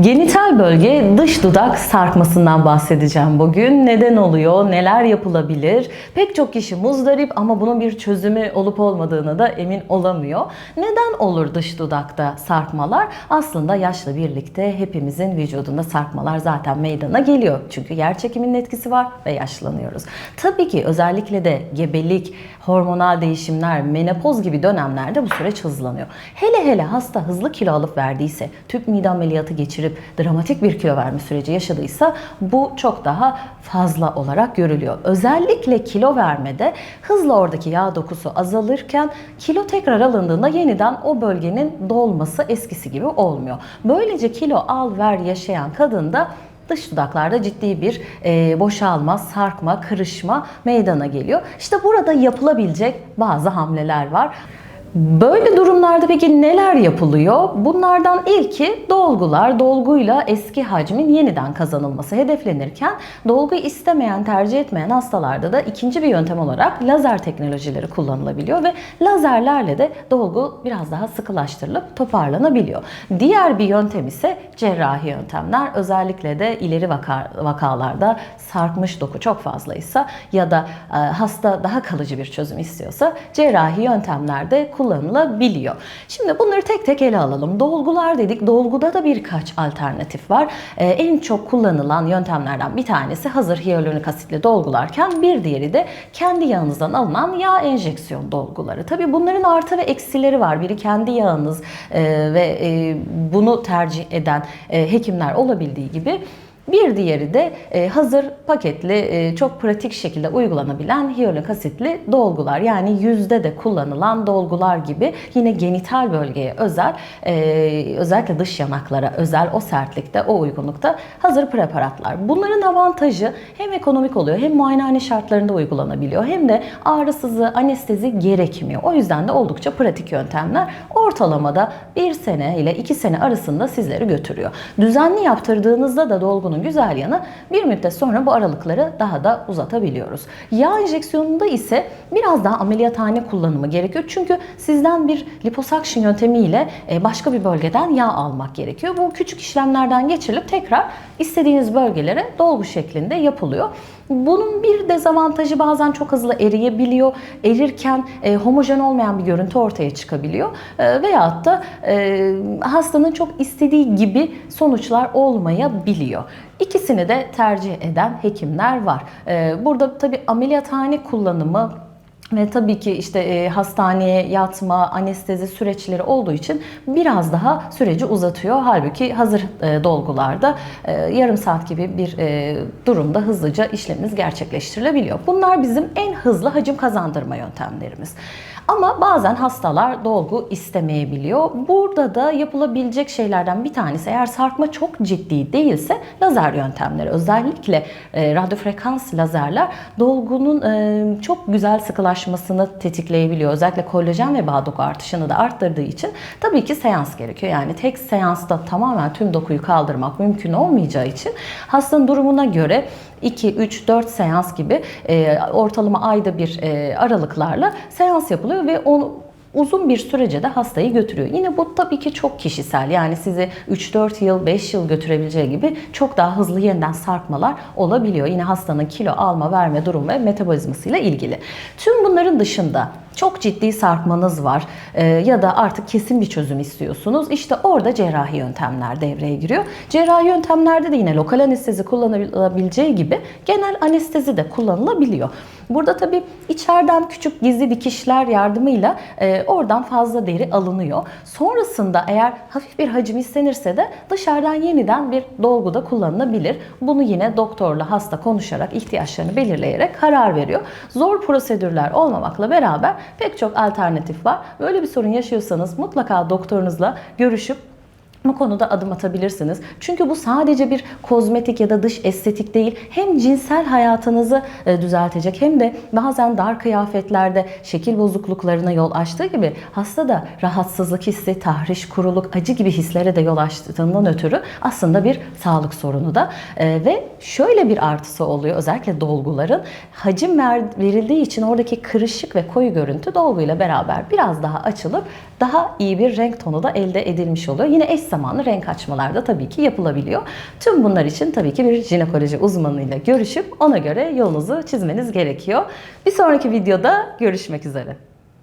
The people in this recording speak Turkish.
Genital bölge dış dudak sarkmasından bahsedeceğim bugün. Neden oluyor, neler yapılabilir? Pek çok kişi muzdarip ama bunun bir çözümü olup olmadığını da emin olamıyor. Neden olur dış dudakta sarkmalar? Aslında yaşla birlikte hepimizin vücudunda sarkmalar zaten meydana geliyor. Çünkü yer çekiminin etkisi var ve yaşlanıyoruz. Tabii ki özellikle de gebelik, hormonal değişimler, menopoz gibi dönemlerde bu süreç hızlanıyor. Hele hele hasta hızlı kilo alıp verdiyse, tüp mide ameliyatı geçirip dramatik bir kilo verme süreci yaşadıysa bu çok daha fazla olarak görülüyor. Özellikle kilo vermede hızla oradaki yağ dokusu azalırken kilo tekrar alındığında yeniden o bölgenin dolması eskisi gibi olmuyor. Böylece kilo al ver yaşayan kadında dış dudaklarda ciddi bir e, boşalma, sarkma, kırışma meydana geliyor. İşte burada yapılabilecek bazı hamleler var. Böyle durumlarda peki neler yapılıyor? Bunlardan ilki dolgular. Dolguyla eski hacmin yeniden kazanılması hedeflenirken dolgu istemeyen, tercih etmeyen hastalarda da ikinci bir yöntem olarak lazer teknolojileri kullanılabiliyor ve lazerlerle de dolgu biraz daha sıkılaştırılıp toparlanabiliyor. Diğer bir yöntem ise cerrahi yöntemler. Özellikle de ileri vaka, vakalarda sarkmış doku çok fazlaysa ya da e, hasta daha kalıcı bir çözüm istiyorsa cerrahi yöntemlerde kullanılabiliyor. Şimdi bunları tek tek ele alalım. Dolgular dedik. Dolguda da birkaç alternatif var. Ee, en çok kullanılan yöntemlerden bir tanesi hazır hyaluronik asitli dolgularken bir diğeri de kendi yağınızdan alınan yağ enjeksiyon dolguları. Tabii bunların artı ve eksileri var. Biri kendi yağınız e, ve e, bunu tercih eden e, hekimler olabildiği gibi bir diğeri de e, hazır paketli e, çok pratik şekilde uygulanabilen hyaluronik asitli dolgular. Yani yüzde de kullanılan dolgular gibi yine genital bölgeye özel e, özellikle dış yanaklara özel o sertlikte o uygunlukta hazır preparatlar. Bunların avantajı hem ekonomik oluyor hem muayenehane şartlarında uygulanabiliyor hem de ağrısızı anestezi gerekmiyor. O yüzden de oldukça pratik yöntemler ortalamada bir sene ile iki sene arasında sizleri götürüyor. Düzenli yaptırdığınızda da dolgunun güzel yanı bir müddet sonra bu aralıkları daha da uzatabiliyoruz. Yağ enjeksiyonunda ise biraz daha ameliyathane kullanımı gerekiyor. Çünkü sizden bir liposuction yöntemiyle e, başka bir bölgeden yağ almak gerekiyor. Bu küçük işlemlerden geçirilip tekrar istediğiniz bölgelere dolgu şeklinde yapılıyor. Bunun bir dezavantajı bazen çok hızlı eriyebiliyor. Erirken e, homojen olmayan bir görüntü ortaya çıkabiliyor. E, veyahut da e, hastanın çok istediği gibi sonuçlar olmayabiliyor. İkisini de tercih eden hekimler var. E, burada tabii ameliyathane kullanımı ve tabii ki işte e, hastaneye yatma, anestezi süreçleri olduğu için biraz daha süreci uzatıyor. Halbuki hazır e, dolgularda e, yarım saat gibi bir e, durumda hızlıca işleminiz gerçekleştirilebiliyor. Bunlar bizim en hızlı hacim kazandırma yöntemlerimiz. Ama bazen hastalar dolgu istemeyebiliyor. Burada da yapılabilecek şeylerden bir tanesi eğer sarkma çok ciddi değilse lazer yöntemleri. Özellikle e, radyofrekans lazerler dolgunun e, çok güzel sıkılaşmasını tetikleyebiliyor. Özellikle kolajen ve bağ doku artışını da arttırdığı için tabii ki seans gerekiyor. Yani tek seansta tamamen tüm dokuyu kaldırmak mümkün olmayacağı için hastanın durumuna göre 2, 3, 4 seans gibi e, ortalama ayda bir e, aralıklarla seans yapılıyor ve onu uzun bir sürece de hastayı götürüyor. Yine bu tabii ki çok kişisel. Yani sizi 3-4 yıl, 5 yıl götürebileceği gibi çok daha hızlı yeniden sarkmalar olabiliyor. Yine hastanın kilo alma, verme durumu ve metabolizmasıyla ilgili. Tüm bunların dışında çok ciddi sarkmanız var e, ya da artık kesin bir çözüm istiyorsunuz. İşte orada cerrahi yöntemler devreye giriyor. Cerrahi yöntemlerde de yine lokal anestezi kullanılabileceği gibi genel anestezi de kullanılabiliyor. Burada tabii içeriden küçük gizli dikişler yardımıyla e, oradan fazla deri alınıyor. Sonrasında eğer hafif bir hacim istenirse de dışarıdan yeniden bir dolgu da kullanılabilir. Bunu yine doktorla hasta konuşarak ihtiyaçlarını belirleyerek karar veriyor. Zor prosedürler olmamakla beraber pek çok alternatif var. Böyle bir sorun yaşıyorsanız mutlaka doktorunuzla görüşüp bu konuda adım atabilirsiniz. Çünkü bu sadece bir kozmetik ya da dış estetik değil. Hem cinsel hayatınızı e, düzeltecek hem de bazen dar kıyafetlerde şekil bozukluklarına yol açtığı gibi hasta da rahatsızlık hissi, tahriş, kuruluk, acı gibi hislere de yol açtığından ötürü aslında bir sağlık sorunu da. E, ve şöyle bir artısı oluyor özellikle dolguların. Hacim ver, verildiği için oradaki kırışık ve koyu görüntü dolguyla beraber biraz daha açılıp daha iyi bir renk tonu da elde edilmiş oluyor. Yine eş zamanlı renk açmalar da tabii ki yapılabiliyor. Tüm bunlar için tabii ki bir jinekoloji uzmanıyla görüşüp ona göre yolunuzu çizmeniz gerekiyor. Bir sonraki videoda görüşmek üzere.